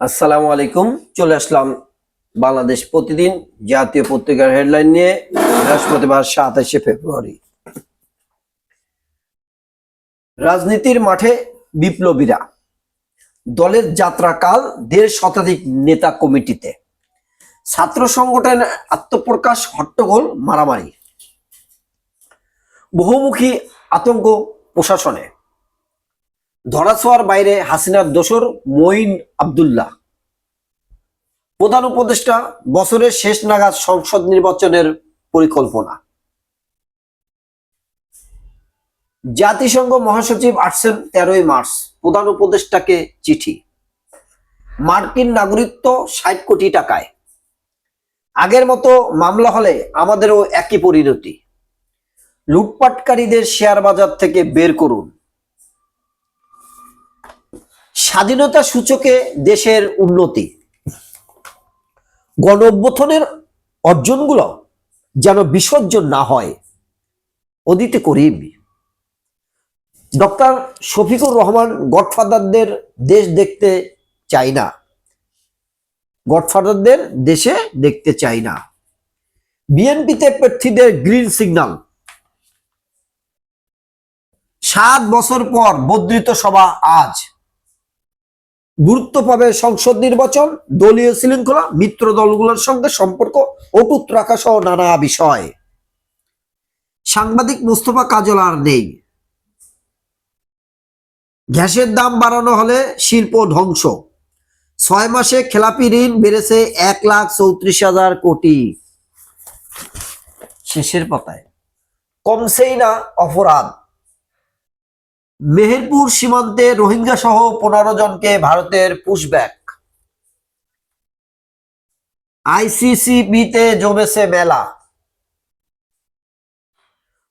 আসসালামু আলাইকুম। চলে আসলাম বাংলাদেশ প্রতিদিন জাতীয় পত্রিকার হেডলাইন নিয়ে বৃহস্পতিবার সাতাশে ফেব্রুয়ারি। রাজনীতির মাঠে বিপ্লবীরা, দলের যাত্রাকাল দেড় শতাধিক নেতা কমিটিতে, ছাত্র সংগঠনের আত্মপ্রকাশ হট্টগোল মারামারি, বহুমুখী আতঙ্ক প্রশাসনে ধরাছোঁয়ার বাইরে হাসিনার দোসর মঈন আব্দুল্লাহ। প্রধান উপদেষ্টা, বছরের শেষ নাগাদ সংসদ নির্বাচনের পরিকল্পনা। জাতিসংঘ মহাসচিব আসছেন তেরোই মার্চ, প্রধান উপদেষ্টাকে চিঠি। মার্কিন নাগরিকত্ব ষাট কোটি টাকায়। আগের মতো মামলা হলে আমাদেরও একই পরিণতি। লুটপাটকারীদের শেয়ার বাজার থেকে বের করুন। স্বাধীনতা সূচকে দেশের উন্নতি। গণ অভ্যুত্থানের অর্জনগুলো যেন বিসর্জন না হয় অদিতে করিম। ডক্টর শফিকুর রহমান গডফাদারদের দেশ দেখতে চাই না। গডফাদারদের দেশে দেখতে চাই না। বিএনপিতে প্রার্থীদের গ্রিন সিগন্যাল। সাত বছর পর বর্ধিত সভা আজ। গুরুত্ব পাবে সংসদ নির্বাচন, দলীয় শৃঙ্খলা, মিত্র দলগুলোর সঙ্গে সম্পর্ক অটুট রাখা সহ নানা বিষয়। সাংবাদিক মুস্তফা কাজল আর নেই। গ্যাসের দাম বাড়ানো হলে শিল্প ধ্বংস। ছয় মাসে খেলাপি ঋণ বেড়েছে এক লাখ চৌত্রিশ হাজার কোটি। শেষের পাতায়। কমছেই না অপরাধ। মেহেরপুর সীমান্তে রোহিঙ্গা সহ পনেরো জনকে ভারতের পুশব্যাক আইসিসিবিতে জমেছে মেলা।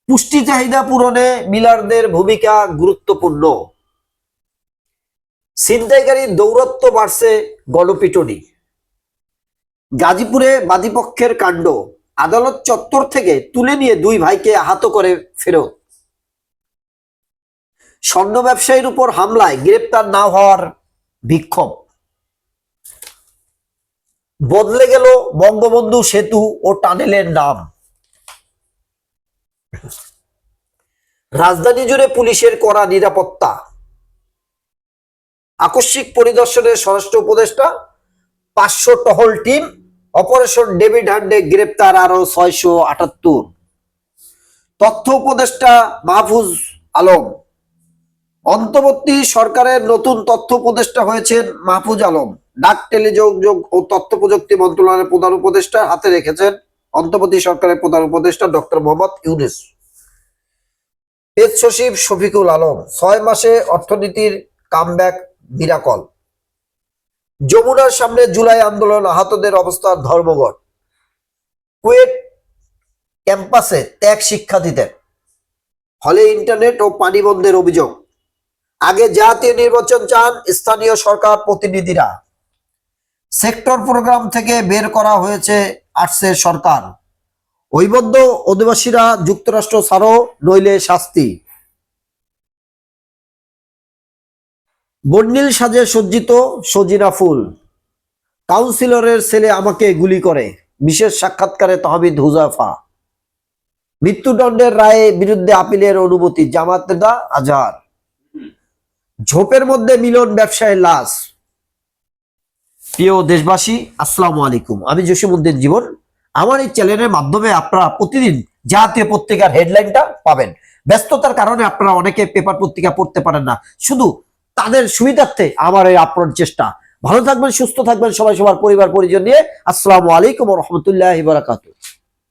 পুষ্টি চাহিদা পূরণে মিলারদের ভূমিকা গুরুত্বপূর্ণ। ছিনতাইকারীর দৌরত্ব বাড়ছে গণপিটনি। গাজীপুরে বাদীপক্ষের কাণ্ড। আদালত চত্বর থেকে তুলে নিয়ে দুই ভাইকে আহত করে ফেরত। স্বর্ণ ব্যবসায়ীর উপর হামলায় গ্রেপ্তার না হওয়ার বিক্ষোভ। বদলে গেল বঙ্গবন্ধু সেতু ও টানেলের নাম। রাজধানী জুড়ে পুলিশের করা নিরাপত্তা। আকস্মিক পরিদর্শনে স্বরাষ্ট্র উপদেষ্টা, পাঁচশো টহল টিম, অপারেশন ডেভিড হ্যান্ডে গ্রেপ্তার আরও ছয়শো আটাত্তর। তথ্য উপদেষ্টা মাহফুজ আলম। অন্তর্বর্তী সরকারের নতুন তথ্য উপদেষ্টা হয়েছেন মাহফুজ আলম। ডাক টেলিযোগ ও তথ্য প্রযুক্তি মন্ত্রণালয়ের প্রধান উপদেষ্টা হাতে রেখেছেন অন্তর্বর্তী সরকারের প্রধান উপদেষ্টা ডক্টর মোহাম্মদ ইউনিস। পেজ সচিব শফিকুল আলম, ছয় মাসে অর্থনীতির কামব্যাক মিরাকল যমুনার সামনে জুলাই আন্দোলন, আহতদের অবস্থার ধর্মঘট। কুয়েট ক্যাম্পাসে ত্যাগ শিক্ষার্থীদের হলে ইন্টারনেট ও পানি বন্ধের অভিযোগ। আগে জাতীয় নির্বাচন চান স্থানীয় সরকার প্রতিনিধিরা। সেক্টর প্রোগ্রাম থেকে বের করা হয়েছে আর্টসের সরকার। ঐবদ্ধ অধিবাসীরা যুক্তরাষ্ট্র ছাড়ো, নইলে শাস্তি। বন্ডিল সাজে সজ্জিত সজিনা ফুল। কাউন্সিলরের ছেলে আমাকে গুলি করে। বিশেষ সাক্ষাৎকারে তহবিদ হুজাফা। মৃত্যুদণ্ডের রায়ে বিরুদ্ধে আপিলের অনুমতি জামাত নেতা আজহার। ঝোপের মধ্যে মিলন ব্যবসায়ের লাশ। প্রিয় দেশবাসী, আসসালামু আলাইকুম। আমি জসিমুদ্দিন জীবন। আমার এই চ্যানেলের মাধ্যমে আপনারা প্রতিদিন জাতীয় পত্রিকার হেডলাইনটা পাবেন। ব্যস্ততার কারণে আপনারা অনেকে পেপার পত্রিকা পড়তে পারেন না। শুধু তাদের সুবিধার্থে আমার এই আপ্রাণ চেষ্টা। ভালো থাকবেন, সুস্থ থাকবেন সবাই, সবার পরিবার, পরিজন নিয়ে। আসসালামু আলাইকুম রহমতুল্লাহ বারাকাতু